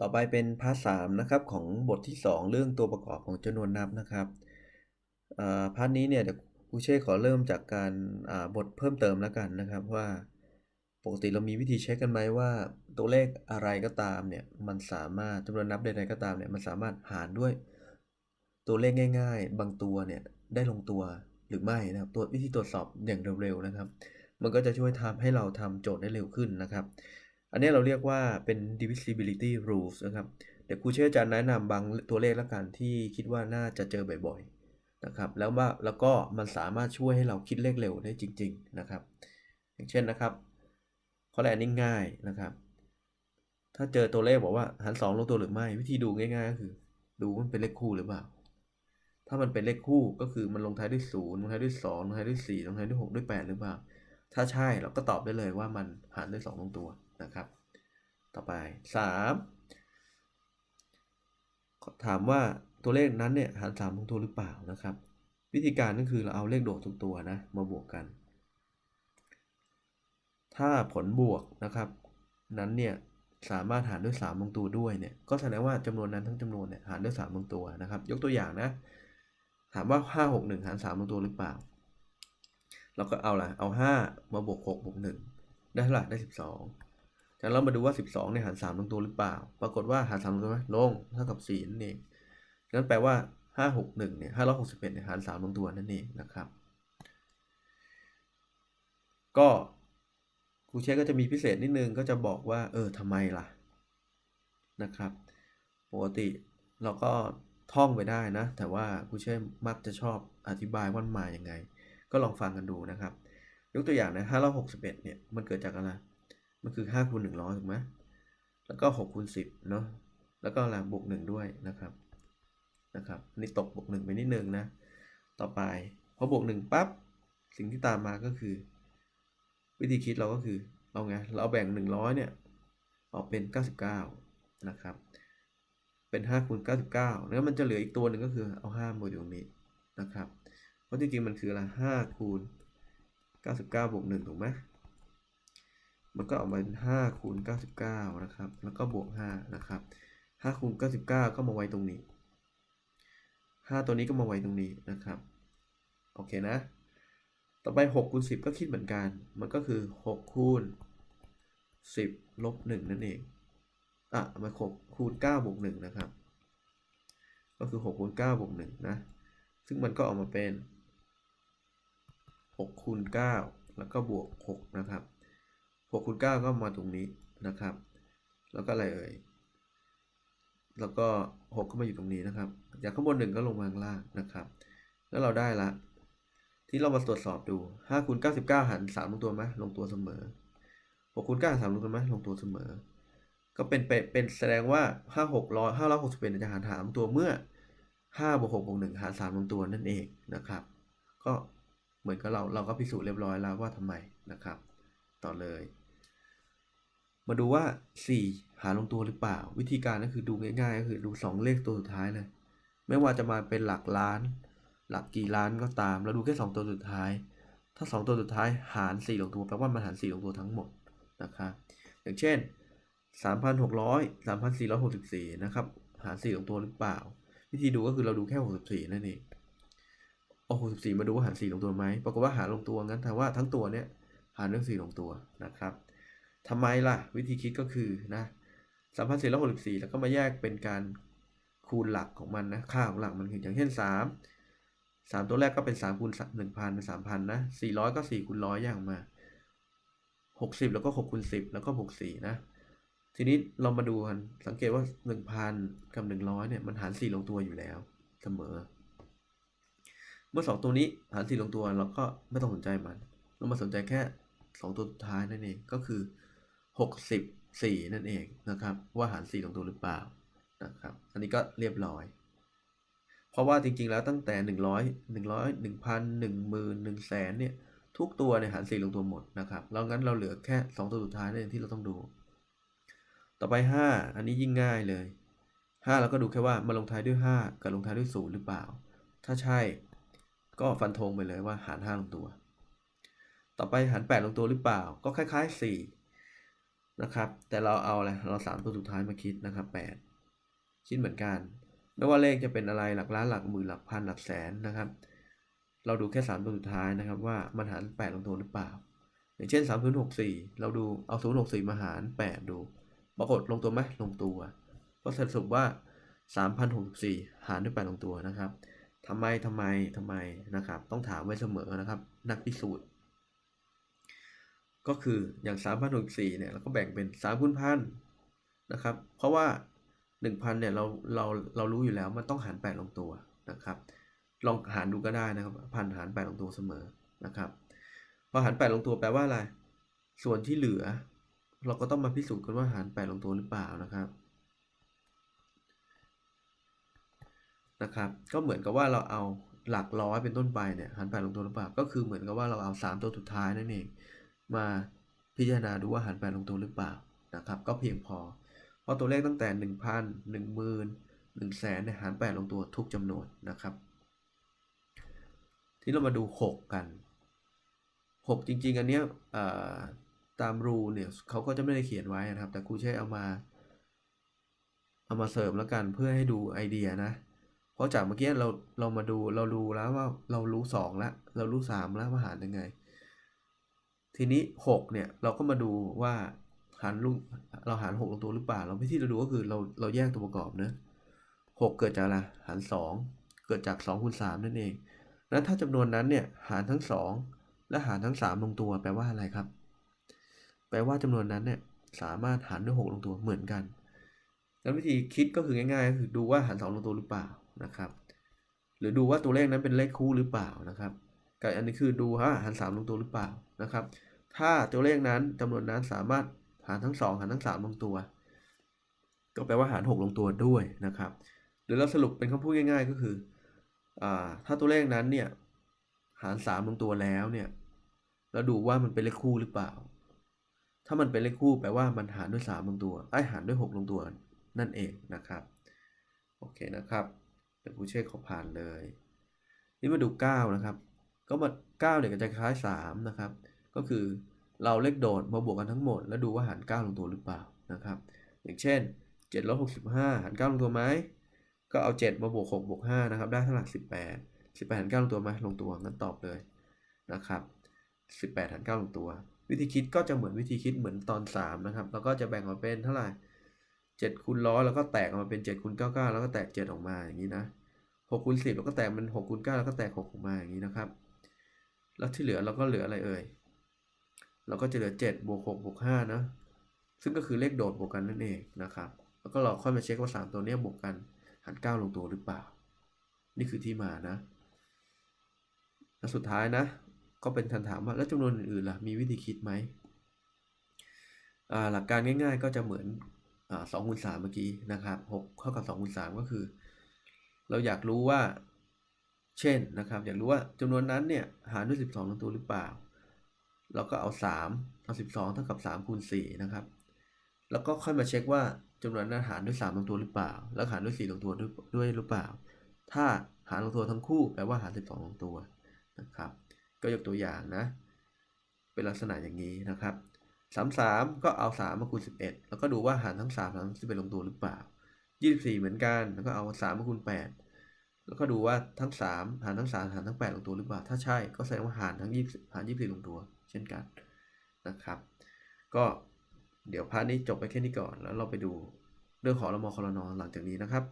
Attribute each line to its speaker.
Speaker 1: ต่อไปเป็นพาร์ทสามนะครับของบทที่สองเรื่องตัวประกอบของจำนวนนับนะครับพาร์ทนี้เนี่ยเดี๋ยวครูเช่ขอเริ่มจากการบทเพิ่มเติมแล้วกันนะครับว่าปกติเรามีวิธีเช็คกันไหมว่า ตัวเลขอะไรก็ตามเนี่ยมันสามารถจำนวนนับใดๆก็ตามเนี่ยมันสามารถหารด้วย ตัวเลขง่าย ๆ บางตัวเนี่ยได้ลงตัวหรือไม่นะครับตัววิธีตรวจสอบอย่างเร็วๆนะครับ มันก็จะช่วยทำให้เราทำโจทย์ได้เร็วขึ้นนะครับ อันนี้เราเรียกว่าเป็น divisibility rules นะครับ เดี๋ยวครูเชื่อจะแนะนำบางตัวเลขละกันที่คิดว่าน่าจะเจอบ่อยๆนะครับ แล้วว่าแล้วก็มันสามารถช่วยให้เราคิดเลขเร็วได้จริง ๆนะครับ อย่างเช่นนะครับข้อแรกนี่ง่ายนะครับ ถ้าเจอตัวเลขบอกว่าหารสองลงตัวหรือไม่ วิธีดูง่ายๆก็คือ ดูมันเป็นเลขคู่หรือเปล่า ถ้ามันเป็นเลขคู่ก็คือมันลงท้ายด้วยศูนย์ลงท้ายด้วยสองลงท้ายด้วยสี่ลงท้ายด้วยหกด้วยแปดหรือเปล่า ถ้าใช่เราก็ตอบได้เลยว่ามันหารด้วยสองลงตัวนะครับ ต่อไปสามถามว่าตัวเลขนั้นเนี่ยหารสามลงตัวหรือเปล่านะครับ วิธีการก็คือเราเอาเลขโดดทุกตัวนะมาบวกกัน ถ้าผลบวกนะครับ นั้นเนี่ยสามารถหารด้วย3ลงตัวด้วยเนี่ยก็แสดงว่าจำนวนนั้นทั้งจำนวนเนี่ยหารด้วย3ลงตัวนะครับ ยกตัวอย่างนะ ถามว่า 5 6 1 หาร3ลงตัวหรือเปล่า เราก็เอาละเอา 5 มาบวก6บวก1ได้เท่าไหร่ได้ 12จากนั้นเรามาดูว่า 12เนี่ยหาร3ลงตัวหรือเปล่า ปรากฏว่าหาร3ลงตัวไหมลงเท่ากับ4นั่นเองนั้นแปลว่า 5 6 1เนี่ย561เนี่ยหาร3ลงตัวนั่นเองนะครับ ก็ครูเชษก็จะมีพิเศษนิดนึงก็จะบอกว่า เออทำไมล่ะนะครับ ปกติเราก็ท่องไปได้นะ แต่ว่าครูเชษมักจะชอบอธิบายว่ามันมาอย่างไง ก็ลองฟังกันดูนะครับ ยกตัวอย่างนะ561เนี่ยมันเกิดจากอะไร มันคือ5คูณ100ถูกไหมแล้วก็6คูณ10เนาะแล้วก็อะไรบวก1ด้วยนะครับนะครับนนี่ตกบวก1ไปนิดนึงนะ ต่อไปพอบวก1ปั๊บสิ่งที่ตามมาก็คือ วิธีคิดเราก็คือเอาไงเราเอาแบ่ง 100 เนี่ยออกเป็น 99 นะครับ เป็น5คูณ99 แล้วมันจะเหลืออีกตัวหนึ่งก็คือเอา5มาอยู่ตรงนี้นะครับ ราะจริงๆมันคืออะไร5คูณ99บวก1ถูกไหมมันก็ออกมาเป็น5คูณ99นะครับ แล้วก็บวก5นะครับ5คูณ99ก็มาไว้ตรงนี้5ตัวนี้ก็มาไว้ตรงนี้นะครับ โอเคนะ ต่อไป6คูณ10ก็คิดเหมือนกัน มันก็คือ6คูณ10ลบ1นั่นเอง อะมา6คูณ9บวก1นะครับ ก็คือ6คูณ9บวก1นะ ซึ่งมันก็ออกมาเป็น 6คูณ9แล้วก็บวก 6 นะครับ6คูณ9ก็มาตรงนี้นะครับ แล้วก็อะไรเอ่ย แล้วก็ 6 ก็มาอยู่ตรงนี้นะครับ จากข้างบน 1 ก็ลงมาข้างล่างนะครับ แล้วเราได้ละ ที่เรามาตรวจสอบดู5คูณ99 หาร 3 ลงตัวไหมลงตัวเสมอ6คูณ9หาร 3 ลงตัวไหมลงตัวเสมอ ก็เป็นเป็นแสดงว่า 5 600 561จะหารหารตัวเมื่อ5บวก6บวก1หาร3ลงตัวนั่นเองนะครับ ก็ เหมือนกับเราเราก็พิสูจน์เรียบร้อยแล้วว่าทำไมนะครับ ต่อเลย มาดูว่า 4 หารลงตัวหรือเปล่า วิธีการก็คือดูง่าย ๆ ก็คือดู 2 เลขตัวสุดท้ายเลย ไม่ว่าจะมาเป็นหลักล้าน หลักกี่ล้านก็ตามเราดูแค่ 2 ตัวสุดท้าย ถ้า 2 ตัวสุดท้ายหาร 4 ลงตัวแปลว่ามันหาร 4 ลงตัวทั้งหมดนะครับอย่างเช่น 3,600 3,464 นะครับ หาร 4 ลงตัวหรือเปล่า วิธีดูก็คือเราดูแค่ 64 นั่นเอง เอา64มาดูว่าหาร4ลงตัวไหมปรากฏว่าหารลงตัวงั้นแต่ว่าทั้งตัวเนี้ยหารด้วย4ลงตัวนะครับทำไมล่ะ วิธีคิดก็คือนะ3,464แล้วก็มาแยกเป็นการคูณหลักของมันนะค่าของหลักมันคืออย่างเช่น3 3ตัวแรกก็เป็น3คูณ1,000เป็น3,000นะ400ก็4คูณ100แยกออกมา60แล้วก็6คูณ10แล้วก็บวก4นะทีนี้เรามาดูกันสังเกตว่า 1,000 กับ 100เนี่ยมันหาร4ลงตัวอยู่แล้วเสมอ เมื่อ 2 ตัวนี้หาร4ลงตัวเราก็ไม่ต้องสนใจมัน เรามาสนใจแค่ 2 ตัวสุดท้ายนั่นเองก็คือ 64 นั่นเองนะครับ ว่าหาร4ลงตัวหรือเปล่านะครับ อันนี้ก็เรียบร้อย เพราะว่าจริงๆแล้วตั้งแต่ 100 100 1,000 10,000 1แสนเนี่ยทุกตัวเนี่ยหาร4ลงตัวหมดนะครับแล้วงั้นเราเหลือแค่ 2 ตัวสุดท้ายนั่นเองที่เราต้องดู ต่อไป 5 อันนี้ยิ่งง่ายเลย 5 เราก็ดูแค่ว่ามันลงท้ายด้วย 5 กับลงท้ายด้วย0หรือเปล่า ถ้าใช่ ก็ฟันธงไปเลยว่าหาร5ลงตัว ต่อไปหาร 8 ลงตัวหรือเปล่า ก็คล้าย ๆ 4 นะครับ แต่เราเอาอะไร เราสามตัวสุดท้ายมาคิดนะครับแปดคิดเหมือนกัน ไม่ว่าเลขจะเป็นอะไรหลักล้านหลักหมื่นหลักพันหลักแสนนะครับ เราดูแค่สามตัวสุดท้ายนะครับ ว่ามันหารแปดลงตัวหรือเปล่า อย่างเช่นสามศูนหกสี่เราดูเอาศูนย์หกสี่มาหารแปดดู ปรากฏลงตัวไหมลงตัว ก็สรุปว่าสามพันหกสี่หารด้วยแปดลงตัวนะครับ ทำไมทำไมทำไมนะครับ ต้องถามไว้เสมอนะครับ นักพิสูจน์ ก็คืออย่างสามพันหกสี่เนี่ยเราก็แบ่งเป็นสามคูณพันนะครับ เพราะว่าหนึ่งพันเนี่ยเราเราเรารู้อยู่แล้วมันต้องหารแปดลงตัวนะครับ ลองหารดูก็ได้นะครับพันหารแปดลงตัวเสมอนะครับพอหารแปดลงตัวแปลว่าอะไรส่วนที่เหลือ เราก็ต้องมาพิสูจน์กันว่าหารแปดลงตัวหรือเปล่านะครับ นะครับ ก็เหมือนกับว่าเราเอาหลักร้อยเป็นต้นไปเนี่ยหารแปดลงตัวหรือเปล่า ก็คือเหมือนกับว่าเราเอาสามตัวสุดท้ายนั่นเอง มาพิจารณาดูว่าหารแปดลงตัวหรือเปล่านะครับ ก็เพียงพอ เพราะตัวเลขตั้งแต่หนึ่งพันหนึ่งหมื่นหนึ่งแสนเนี่ยหารแปดลงตัวทุกจำนวนนะครับ ที่เรามาดู 6 กัน 6 จริง ๆ อันเนี้ยตามรูเนี่ยเขาก็จะไม่ได้เขียนไว้นะครับ แต่ครูใช้เอามา เอามาเสริมแล้วกันเพื่อให้ดูไอเดียนะ เพราะจากเมื่อกี้เราเรามาดูเราดูแล้วว่าเรารู้2แล้วเรารู้3แล้วว่าหารยังไง ทีนี้6เนี่ยเราก็มาดูว่าหารลูกเราหาร6ลงตัวหรือเปล่า เราวิธีเราดูก็คือเราเราแยกตัวประกอบเนะ6เกิดจากอะไรหาร2เกิดจาก2คูณ3นั่นเองนั้นถ้าจำนวนนั้นเนี่ยหารทั้ง2และหารทั้ง3ลงตัวแปลว่าอะไรครับ แปลว่าจำนวนนั้นเนี่ยสามารถหารด้วย6ลงตัวเหมือนกัน แล้ววิธีคิดก็คือง่ายๆก็คือดูว่าหาร2ลงตัวหรือเปล่า นะครับ หรือดูว่าตัวเลขนั้นเป็นเลขคู่หรือเปล่านะครับกับอันนี้คือดูว่าหาร3ลงตัวหรือเปล่านะครับ ถ้าตัวเลขนั้นจำนวนนั้นสามารถหารทั้ง 2 หารทั้ง 3 ลงตัว ก็แปลว่าหาร 6 ลงตัวด้วยนะครับ หรือเราสรุปเป็นคำพูดง่าย ๆ ก็คือถ้าตัวเลขนั้นเนี่ยหารสามลงตัวแล้วเนี่ยแล้วดูว่ามันเป็นเลขคู่หรือเปล่า ถ้ามันเป็นเลขคู่แปลว่ามันหารด้วย 3 ลงตัวไอ้หารด้วย 6 ลงตัวนั่นเองนะครับ โอเคนะครับ เดี๋ยวผู้เช่ขอผ่านเลย นี่มาดู 9 นะครับ ก็มา9เนี่ยก็จะคล้าย 3 นะครับ ก็คือเราเลขโดดมาบวกกันทั้งหมด แล้วดูว่าหาร 9 ลงตัวหรือเปล่านะครับ อย่างเช่น7ลบ65 หาร 9 ลงตัวไหม ก็เอา 7 มาบวก 6 บวก 5 นะครับ ได้เท่าไหร่18 18หาร9ลงตัวไหมลงตัวงั้นตอบเลยนะครับ18หาร9ลงตัว วิธีคิดก็จะเหมือนวิธีคิดเหมือนตอน 3 นะครับ แล้วก็จะแบ่งออกเป็นเท่าไหร่ 7คูณร้อยแล้วก็แตกออกมาเป็น7คูณ99 แล้วก็แตก 7 ออกมาอย่างนี้นะ6คูณ10 แล้วก็แตกมัน6คูณ9แล้วก็แตก 6 ออกมาอย่างนี้นะครับ แล้วที่เหลือเราก็เหลืออะไรเอ่ย เราก็จะเหลือ7บวก6บวก5นะ ซึ่งก็คือเลขโดดบวกกันนั่นเองนะครับ แล้วก็เราค่อยมาเช็คว่า 3 ตัวนี้บวกกันหาร9ลงตัวหรือเปล่า นี่คือที่มานะและสุดท้ายนะ ก็เป็นคำถามว่าแล้วจำนวนอื่นๆล่ะ มีวิธีคิดไหมหลักการง่าย ๆ ก็จะเหมือน สองคูณสามเมื่อกี้นะครับหกเท่ากับสองคูณสามก็คือ เราอยากรู้ว่า เช่นนะครับ อยากรู้ว่าจำนวนนั้นเนี่ยหารด้วยสิบสองตัวหรือเปล่า เราก็เอาสามเอาสิบสองเท่ากับสามคูณสี่นะครับ แล้วก็ค่อยมาเช็คว่าจำนวนนั้นหารด้วยสามลงตัวหรือเปล่า แล้วหารด้วยสี่ลงตัวด้วยหรือเปล่า ถ้าหารลงตัวทั้งคู่แปลว่าหารสิบสองลงตัวนะครับ ก็ยกตัวอย่างนะ เป็นลักษณะอย่างนี้นะครับ สามสามก็เอาสามมาคูณสิบเอ็ดแล้วก็ดูว่าหารทั้งสามทั้งสิบเอ็ดลงตัวหรือเปล่ายี่สิบสี่เหมือนกัน แล้วก็เอาสามมาคูณแปดแล้วก็ดูว่าทั้งสามหารทั้งสามหารทั้งแปดลงตัวหรือเปล่า ถ้าใช่ก็แสดงว่าหารทั้งยี่หารยี่สิบสี่ลงตัว เช่นกันนะครับ ก็เดี๋ยวพาร์ทนี้จบไปแค่นี้ก่อน แล้วเราไปดูเรื่องของรมคลนหลังจากนี้นะครับ